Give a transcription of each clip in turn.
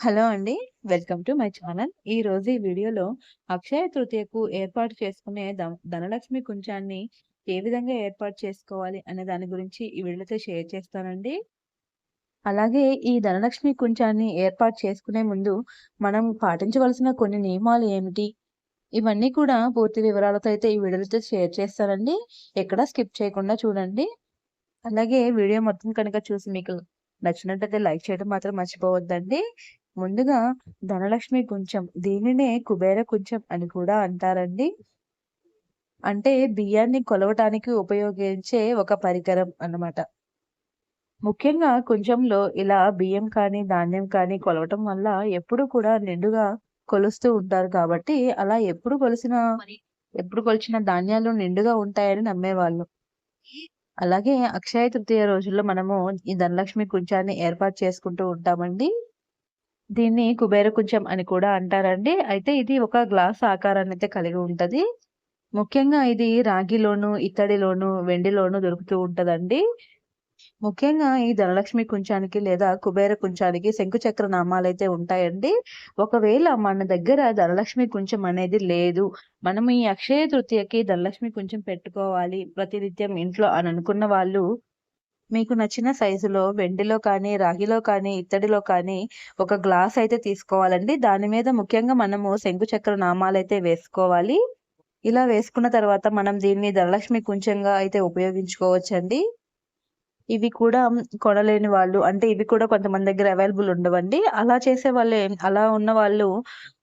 Hello అండి. Welcome to my channel. ఈరోజు ఈ వీడియోలో అక్షయ తృతీయకు ఏర్పాటు చేసుకునే ద ధనలక్ష్మి కుంచాన్ని ఏ విధంగా ఏర్పాటు చేసుకోవాలి అనే దాని గురించి ఈ వీడియోతో షేర్ చేస్తానండి. అలాగే ఈ ధనలక్ష్మి కుంచాన్ని ఏర్పాటు చేసుకునే ముందు మనం పాటించవలసిన కొన్ని నియమాలు ఏమిటి? ఇవన్నీ కూడా పూర్తి వివరాలతో అయితే ఈ వీడియోతో షేర్ చేస్తానండి. ఎక్కడా స్కిప్ చేయకుండా చూడండి. అలాగే వీడియో మొత్తం కనుక చూసి మీకు నచ్చినట్టయితే లైక్ చేయడం మాత్రం మర్చిపోవద్దండి. ముందుగా ధనలక్ష్మి కుంచం దీనినే కుబేర కుంచం అని కూడా అంటారండి. అంటే బియ్యాన్ని కొలవటానికి ఉపయోగించే ఒక పరికరం అన్నమాట. ముఖ్యంగా కుంచంలో ఇలా బియ్యం కానీ, ధాన్యం కానీ కొలవటం వల్ల ఎప్పుడు కూడా నిండుగా కొలుస్తూ ఉంటారు కాబట్టి అలా ఎప్పుడు కొలిసిన ఎప్పుడు కొలిచిన ధాన్యాలు నిండుగా ఉంటాయని నమ్మేవాళ్ళు. అలాగే అక్షయ తృతీయ రోజుల్లో మనము ఈ ధనలక్ష్మి కుంచాన్ని ఏర్పాటు చేసుకుంటూ ఉంటామండి. దీన్ని కుబేర కుంచం అని కూడా అంటారండి. అయితే ఇది ఒక గ్లాస్ ఆకారాన్ని అయితే కలిగి ఉంటుంది ముఖ్యంగా ఇది రాగిలోను, ఇత్తడిలోను, వెండిలోను దొరుకుతూ ఉంటదండి. ముఖ్యంగా ఈ ధనలక్ష్మి కుంచానికి లేదా కుబేర కుంచానికి శంకుచక్ర నామాలైతే ఉంటాయండి. ఒకవేళ మన దగ్గర ధనలక్ష్మి కుంచం అనేది లేదు. మనం ఈ అక్షయ తృతీయకి ధనలక్ష్మి కుంచం పెట్టుకోవాలి ప్రతినిత్యం ఇంట్లో అని అనుకున్న వాళ్ళు మీకు నచ్చిన సైజులో వెండిలో కానీ, రాగిలో కానీ, ఇత్తడిలో కానీ ఒక గ్లాస్ అయితే తీసుకోవాలండి. దాని మీద ముఖ్యంగా మనము శంకుచక్ర నామాలైతే వేసుకోవాలి. ఇలా వేసుకున్న తర్వాత మనం దీన్ని ధనలక్ష్మి కుంచంగా అయితే ఉపయోగించుకోవచ్చండి. ఇవి కూడా కొనలేని వాళ్ళు అంటే ఇవి కూడా కొంతమంది దగ్గర అవైలబుల్ ఉండవండి. అలా చేసే వాళ్ళు అలా ఉన్న వాళ్ళు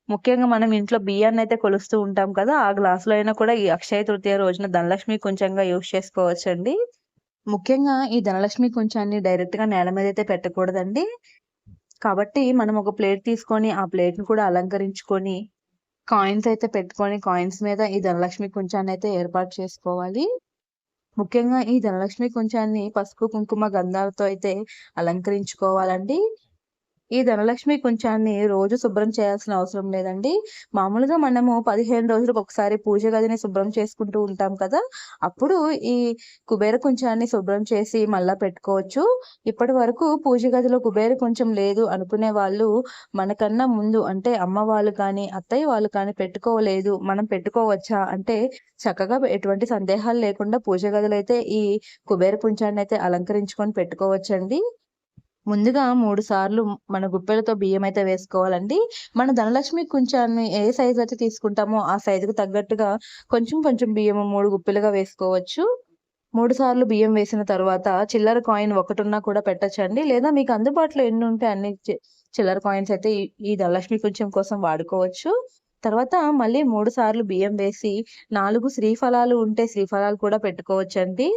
ముఖ్యంగా మనం ఇంట్లో బియ్యాన్ని అయితే కొలుస్తూ ఉంటాం కదా! ఆ గ్లాసులో అయినా కూడా ఈ అక్షయ తృతీయ రోజున ధనలక్ష్మి కుంచంగా యూజ్ చేసుకోవచ్చండి. ముఖ్యంగా ఈ ధనలక్ష్మి కుంచాన్ని డైరెక్ట్‌గా నేల మీద అయితే పెట్టకూడదండి. కాబట్టి మనం ఒక ప్లేట్ తీసుకొని ఆ ప్లేట్‌ని కూడా అలంకరించుకొని కాయిన్స్ అయితే పెట్టుకొని కాయిన్స్ మీద ఈ ధనలక్ష్మి కుంచాన్నయితే ఏర్పాటు చేసుకోవాలి. ముఖ్యంగా ఈ ధనలక్ష్మి కుంచాన్ని పసుపు, కుంకుమ, గంధాలతో అయితే అలంకరించుకోవాలండి. ఈ ధనలక్ష్మి కుంచాన్ని రోజు శుభ్రం చేయాల్సిన అవసరం లేదండి. మామూలుగా మనము 15 రోజులకు ఒకసారి పూజ గదిని శుభ్రం చేసుకుంటూ ఉంటాం కదా! అప్పుడు ఈ కుబేర కుంచాన్ని శుభ్రం చేసి మళ్ళా పెట్టుకోవచ్చు. ఇప్పటి వరకు పూజ గదిలో కుబేర కుంచం లేదు అనుకునే వాళ్ళు మనకన్నా ముందు అంటే అమ్మ వాళ్ళు కానీ, అత్తయ్య వాళ్ళు కానీ పెట్టుకోలేదు. మనం పెట్టుకోవచ్చా? అంటే చక్కగా ఎటువంటి సందేహాలు లేకుండా పూజ గదిలో అయితే ఈ కుబేర కుంచాన్ని అయితే అలంకరించుకొని పెట్టుకోవచ్చండి. ముందుగా మూడు సార్లు మన గుప్పెలతో బియ్యం అయితే వేసుకోవాలండి. మన ధనలక్ష్మి కుంచాన్ని ఏ సైజు అయితే తీసుకుంటామో ఆ సైజుకు తగ్గట్టుగా కొంచెం కొంచెం బియ్యము మూడు గుప్పెలుగా వేసుకోవచ్చు. మూడు సార్లు బియ్యం వేసిన తర్వాత చిల్లర కాయిన్ ఒకటున్నా కూడా పెట్టచ్చండి లేదా మీకు అందుబాటులో ఎన్ని ఉంటే అన్ని చి చిల్లర కాయిన్స్ అయితే ఈ ధనలక్ష్మి కుంచం కోసం వాడుకోవచ్చు. తర్వాత మళ్ళీ మూడు సార్లు బియ్యం వేసి నాలుగు శ్రీఫలాలు ఉంటే శ్రీఫలాలు కూడా పెట్టుకోవచ్చండి.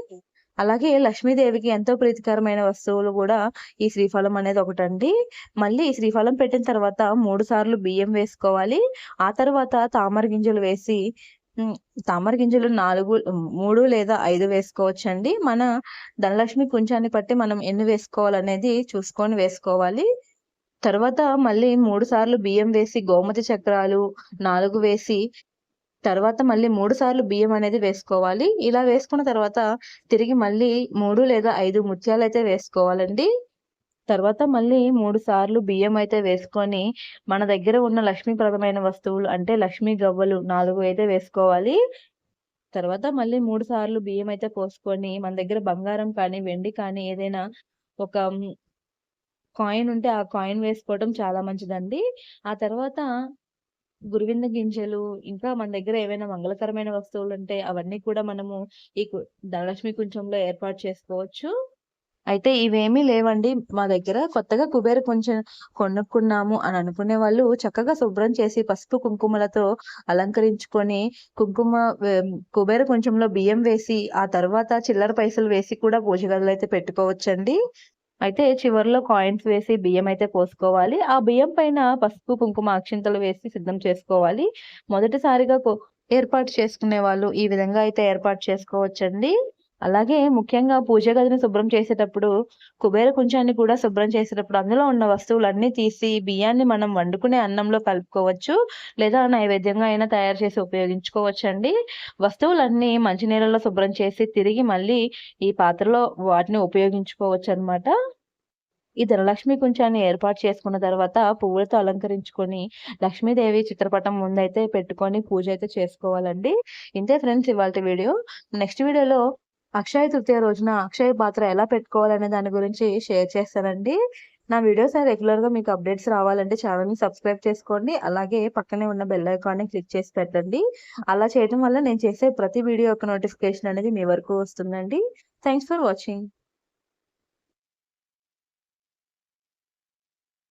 అలాగే లక్ష్మీదేవికి ఎంతో ప్రీతికరమైన వస్తువులు కూడా ఈ శ్రీఫలం అనేది ఒకటండి. మళ్ళీ శ్రీఫలం పెట్టిన తర్వాత మూడు సార్లు బియ్యం వేసుకోవాలి. ఆ తర్వాత తామర గింజలు వేసి తామర గింజలు 4 3 లేదా ఐదు వేసుకోవచ్చండి. మన ధనలక్ష్మి కుంచాన్ని బట్టి మనం ఎన్ని వేసుకోవాలనేది చూసుకొని వేసుకోవాలి. తర్వాత మళ్ళీ మూడు సార్లు బియ్యం వేసి గోమతి చక్రాలు నాలుగు వేసి తర్వాత మళ్ళీ మూడు సార్లు బియ్యం అనేది వేసుకోవాలి. ఇలా వేసుకున్న తర్వాత తిరిగి మళ్ళీ మూడు లేదా ఐదు ముత్యాలు అయితే వేసుకోవాలండి. తర్వాత మళ్ళీ మూడు సార్లు బియ్యం అయితే వేసుకొని మన దగ్గర ఉన్న లక్ష్మీప్రదమైన వస్తువులు అంటే లక్ష్మీ గవ్వలు నాలుగు అయితే వేసుకోవాలి. తర్వాత మళ్ళీ మూడు సార్లు బియ్యం అయితే పోసుకొని మన దగ్గర బంగారం కానీ, వెండి కానీ ఏదైనా ఒక కాయిన్ ఉంటే ఆ కాయిన్ వేసుకోవడం చాలా మంచిదండి. ఆ తర్వాత గురువింద గింజలు ఇంకా మన దగ్గర ఏవైనా మంగళకరమైన వస్తువులుంటే అవన్నీ కూడా మనము ఈ కు ధనలక్ష్మి కుంచంలో ఏర్పాటు చేసుకోవచ్చు. అయితే ఇవేమీ లేవండి మా దగ్గర కొత్తగా కుబేర కొంచెం కొనుక్కున్నాము అని అనుకునే వాళ్ళు చక్కగా శుభ్రం చేసి పసుపు, కుంకుమలతో అలంకరించుకొని కుంకుమ కుబేర కొంచెంలో బియ్యం వేసి ఆ తర్వాత చిల్లర పైసలు వేసి కూడా పూజ అయితే పెట్టుకోవచ్చండి. అయితే చివర్లో కాయిన్స్ వేసి బియ్యం అయితే పోసుకోవాలి. ఆ బియ్యం పైన పసుపు, కుంకుమ, అక్షింతలు వేసి సిద్ధం చేసుకోవాలి. మొదటిసారిగా ఏర్పాటు చేసుకునే వాళ్ళు ఈ విధంగా అయితే ఏర్పాటు చేసుకోవచ్చండి. అలాగే ముఖ్యంగా పూజ గదిని శుభ్రం చేసేటప్పుడు కుబేర కుంచాన్ని కూడా శుభ్రం చేసేటప్పుడు అందులో ఉన్న వస్తువులన్నీ తీసి బియ్యాన్ని మనం వండుకునే అన్నంలో కలుపుకోవచ్చు. లేదా నైవేద్యంగా అయినా తయారు చేసి ఉపయోగించుకోవచ్చు అండి వస్తువులన్నీ మంచినీళ్ళలో శుభ్రం చేసి తిరిగి మళ్ళీ ఈ పాత్రలో వాటిని ఉపయోగించుకోవచ్చు అనమాట ఈ ధనలక్ష్మి కుంచాన్ని ఏర్పాటు చేసుకున్న తర్వాత పువ్వులతో అలంకరించుకొని లక్ష్మీదేవి చిత్రపటం ముందైతే పెట్టుకొని పూజ అయితే చేసుకోవాలండి. ఇంతే ఫ్రెండ్స్ ఇవాళ వీడియో. నెక్స్ట్ వీడియోలో అక్షయ తృతీయ రోజున అక్షయ పాత్ర ఎలా పెట్టుకోవాలనే దాని గురించి షేర్ చేస్తానండి. నా వీడియోస్ రెగ్యులర్గా మీకు అప్డేట్స్ రావాలంటే ఛానల్ని సబ్స్క్రైబ్ చేసుకోండి. అలాగే పక్కనే ఉన్న బెల్ ఐకాన్ని క్లిక్ చేసి పెట్టండి. అలా చేయడం వల్ల నేను చేసే ప్రతి వీడియో యొక్క నోటిఫికేషన్ అనేది మీ వరకు వస్తుందండి. Thanks for watching.